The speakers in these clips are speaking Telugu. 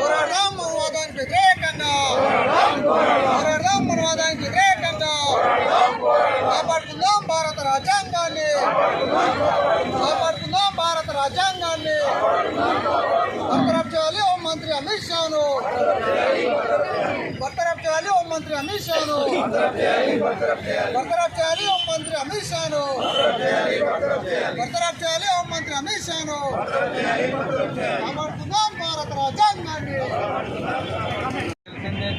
పోరాటం మనవాదానికి వ్యతిరేకంగా పోరాటం మనవాదానికి వ్యతిరేకంగా కాపాడుకుందాం భారత రాజ్యాంగాన్ని. కాపాడుకుందాం భారత రాజ్యాంగాన్ని. బర్తరఫ్ చేయాలి హోం మంత్రి అమిత్ షాను. బర్తరఫ్ చేయాలి హోం మంత్రి అమిత్ షాను. బర్తరఫ్ చేయాలి హోం మంత్రి అమిత్ షాను. బర్తరఫ్ చేయాలి హోం మంత్రి అమిత్ షాను. కాపాడుకుందాం భారత రాజ్యాంగాన్ని?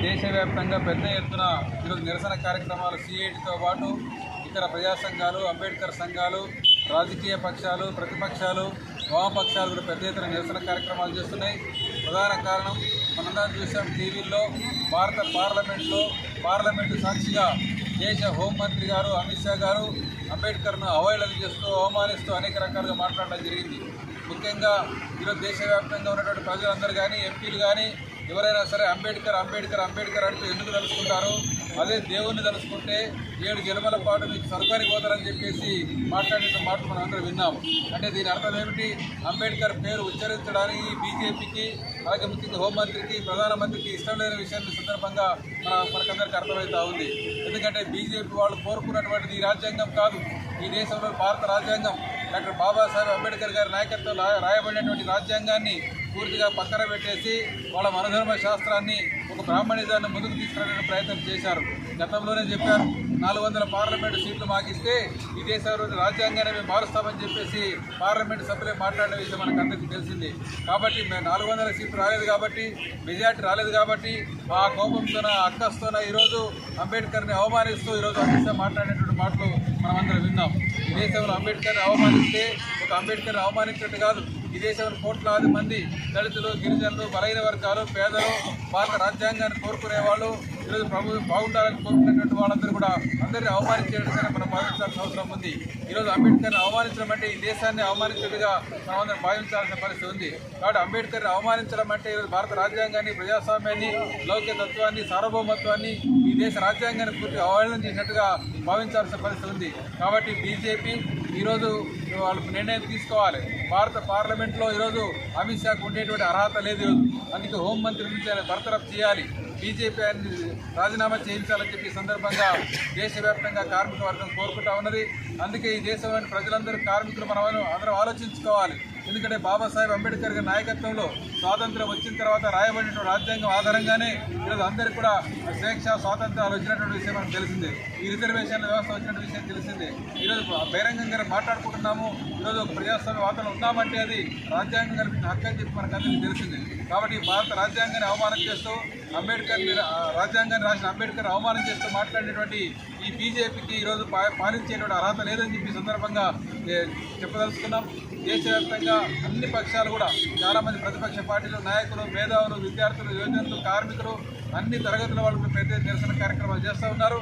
దేశవ్యాప్తంగా పెద్ద ఎత్తున ఈరోజు నిరసన కార్యక్రమాలు సిఐటితో పాటు ఇతర ప్రజా సంఘాలు అంబేద్కర్ సంఘాలు రాజకీయ పక్షాలు ప్రతిపక్షాలు వామపక్షాలు కూడా పెద్ద ఎత్తున నిరసన కార్యక్రమాలు చేస్తున్నాయి. ప్రధాన కారణం మనందరం చూసాం టీవీల్లో భారత పార్లమెంట్లో పార్లమెంటు సాక్షిగా దేశ హోంమంత్రి గారు అమిత్ షా గారు అంబేద్కర్ను అవహేళన చేస్తూ అవమానిస్తూ అనేక రకాలుగా మాట్లాడడం జరిగింది. ముఖ్యంగా ఈరోజు దేశవ్యాప్తంగా ఉన్నటువంటి ప్రజలందరూ కానీ ఎంపీలు కానీ ఎవరైనా సరే అంబేద్కర్ అంబేద్కర్ అంబేద్కర్ అంటూ ఎందుకు తలుచుకుంటారు అదే దేవుణ్ణి తలుచుకుంటే ఏడు జన్మల పాటు మీకు స్వర్గానికి పోతారని చెప్పేసి మాట్లాడిన మాట మనం అందరూ విన్నాము. అంటే దీని అర్థం ఏమిటి? అంబేద్కర్ పేరు ఉచ్చరించడానికి బీజేపీకి అలాగే ముఖ్యంగా హోంమంత్రికి ప్రధానమంత్రికి ఇష్టం లేని విషయాన్ని సందర్భంగా మన మనకందరికీ అర్థమవుతా ఉంది. ఎందుకంటే బీజేపీ వాళ్ళు కోరుకున్నటువంటిది ఈ రాజ్యాంగం కాదు. ఈ దేశంలో భారత రాజ్యాంగం. డాక్టర్ బాబాసాహెబ్ అంబేద్కర్ గారి నాయకత్వంలో రాయబడినటువంటి రాజ్యాంగాన్ని పూర్తిగా పక్కన పెట్టేసి వాళ్ళ మనధర్మ శాస్త్రాన్ని ఒక బ్రాహ్మణిజాన్ని ముందుకు తీసుకురావడానికి ప్రయత్నం చేశారు. గతంలోనే చెప్పారు నాలుగు వందల పార్లమెంటు సీట్లు మాకిస్తే ఈ దేశంలో రాజ్యాంగాన్ని మేము మారుస్తామని చెప్పేసి పార్లమెంటు సభ్యులే మాట్లాడిన విషయం మనకు అందరికీ తెలిసింది. కాబట్టి మేము నాలుగు వందల సీట్లు రాలేదు కాబట్టి మెజార్టీ రాలేదు కాబట్టి ఆ కోపంతోన అక్కస్తోన ఈరోజు అంబేద్కర్ని అవమానిస్తూ ఈరోజు అమిత్ షా మాట్లాడినటువంటి మాటలు మనమందరం విన్నాం. ఈ దేశంలో అంబేద్కర్ని అవమానిస్తే ఒక అంబేద్కర్ని అవమానించినట్టు కాదు. ఈ దేశంలో కోట్లాది మంది దళితులు గిరిజనులు బలైన వర్గాలు పేదలు భారత రాజ్యాంగాన్ని కోరుకునే వాళ్ళు ఈరోజు ప్రభు బాగుండాలని కోరుకున్నటువంటి వాళ్ళందరూ కూడా అందరినీ అవమానించేట్టుగా మనం భావించాల్సిన అవసరం ఉంది. ఈరోజు అంబేద్కర్ని అవమానించడం అంటే ఈ దేశాన్ని అవమానించేట్టుగా మనం అందరం భావించాల్సిన పరిస్థితి ఉంది. కాబట్టి అంబేద్కర్ని అవమానించడం అంటే ఈరోజు భారత రాజ్యాంగాన్ని ప్రజాస్వామ్యాన్ని లౌకిక తత్వాన్ని సార్వభౌమత్వాన్ని ఈ దేశ రాజ్యాంగాన్ని పూర్తి అవహేళన చేసినట్టుగా భావించాల్సిన పరిస్థితి ఉంది. కాబట్టి బీజేపీ ఈరోజు వాళ్ళు నిర్ణయం తీసుకోవాలి. భారత పార్లమెంట్లో ఈరోజు అమిత్ షాకు ఉండేటువంటి అర్హత లేదు. ఈరోజు అందుకే హోంమంత్రి నుంచి ఆయన బర్తరఫ్ చేయాలి. బీజేపీ ఆయన్ని రాజీనామా చేయించాలని చెప్పి సందర్భంగా దేశవ్యాప్తంగా కార్మిక వర్గం కోరుకుంటా ఉన్నది. అందుకే ఈ దేశంలోని ప్రజలందరూ కార్మికులు మనం అందరం ఆలోచించుకోవాలి. ఎందుకంటే బాబాసాహెబ్ అంబేద్కర్ గారి నాయకత్వంలో స్వాతంత్రం వచ్చిన తర్వాత రాయబడిన రాజ్యాంగం ఆధారంగానే ఈరోజు అందరికీ కూడా స్వేచ్ఛ స్వాతంత్రాలు వచ్చినటువంటి విషయం మనకు తెలిసిందే. ఈ రిజర్వేషన్ల వ్యవస్థ వచ్చినటువంటి విషయం తెలిసిందే. ఈరోజు బహిరంగంగా మాట్లాడుకుంటున్నాము. ఈరోజు ఒక ప్రజాస్వామ్య వాతావరణం ఉన్నామంటే అది రాజ్యాంగం కల్పించిన హక్కు అని చెప్పి మనకు అందరికీ తెలిసిందే. కాబట్టి భారత రాజ్యాంగాన్ని అవమానం చేస్తూ అంబేద్కర్ రాజ్యాంగాన్ని రాసిన అంబేద్కర్ అవమానం చేస్తూ మాట్లాడినటువంటి ఈ బీజేపీకి ఈరోజు పాలించేటువంటి అర్హత లేదని చెప్పి సందర్భంగా చెప్పదలుచుకున్నాం. దేశవ్యాప్తంగా అన్ని పక్షాలు కూడా చాలామంది ప్రతిపక్ష పార్టీలు నాయకులు మేధావులు విద్యార్థులు యువజనులు కార్మికులు అన్ని తరగతుల వాళ్ళు పెద్ద నిరసన కార్యక్రమాలు చేస్తూ ఉన్నారు.